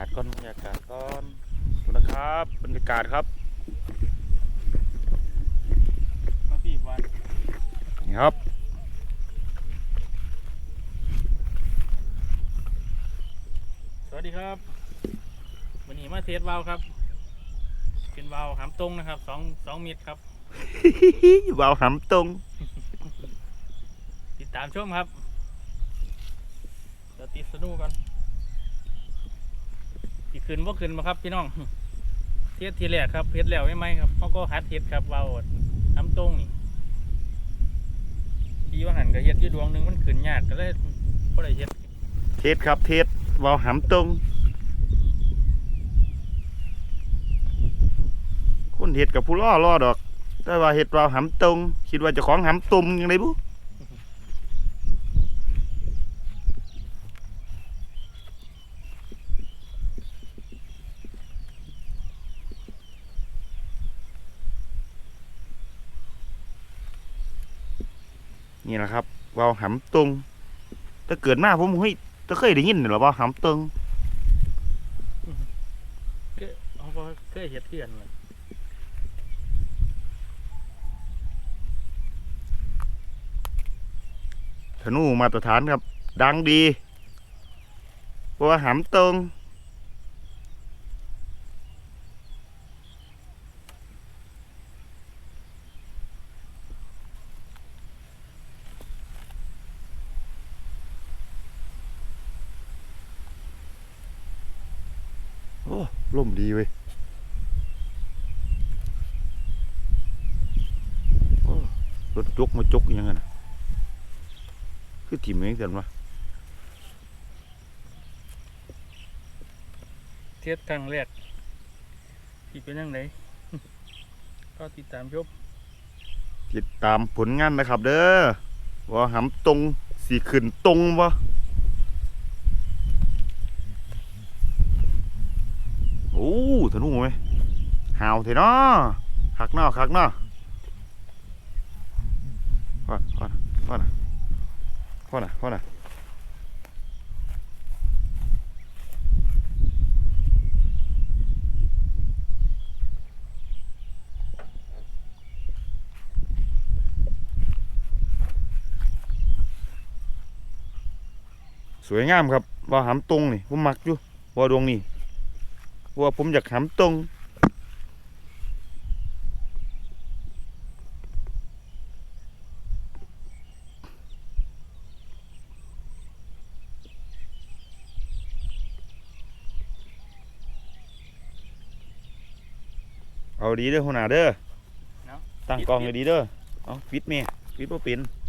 าศก่อนบรรยากาศก่อนขอบคุณนะครับบรรยากาศครับมาพี่วันนี่ครับสวัสดีครับวันนี้มาเทสวาล์วครับเป็นวาล์วหามตรงนะครับสองสองเมตรครับวาวหำตรง ติดตามชมครับเดี๋ยวติดสนุกกัน ที่ขึ้นว่าขึ้นมาครับพี่น้องเทสทีแรกครับเทสแล้วไม่ไหมครับเขาก็ฮัดเทสครับวาวหามตรงนี่ที่ว่าหันกับเฮ็ดที่ดวงหนึ่งมันขึ้นยากก็เลยก็เลยเฮ็ดเทสครับเทสวาวหำตรงคนเห็ดกับผู้ล่อล่อดอก แต่ว่าเห็ดวาวหำตรงคิดว่าจะของหำตุ่มยังไงบุ นี่แหละครับวาวหำตรงถ้าเกิดมาผมเฮ้ยจะเคยได้ยินหรอว่าหำตรงก็เขาก็เคยเฮ็ดเพื่อนเลยธนูมาตรฐานครับ ดังดีเพราะว่าหำตรงโอ้ ล่มดีเว้ยโอ้รถจกมาจกอยังไงนะคือถิ่มเองกันวะเทสครั้งแรกที่เป็นยังไงก็ติดตามชมติดตามผลงานนะครับ เด้อว่าหำตรงสีขึ้นตรงวะ โอ้ธนูไหมหาวเถอะเนาะคักเนาะคักเนาะพ่อพ่อพ่อนะพ่อนะพ่อนะสวยงามครับว่าหำตรงนี่ผมมักอยู่ว่าดวงนี่ ว่าผมอยากหำตรงเอาดีเด้อหัวหน้าเด้อเนาะตั้งกล้องให้ดีเด้อเอาปิดแม่ปิดบ่เป็นเ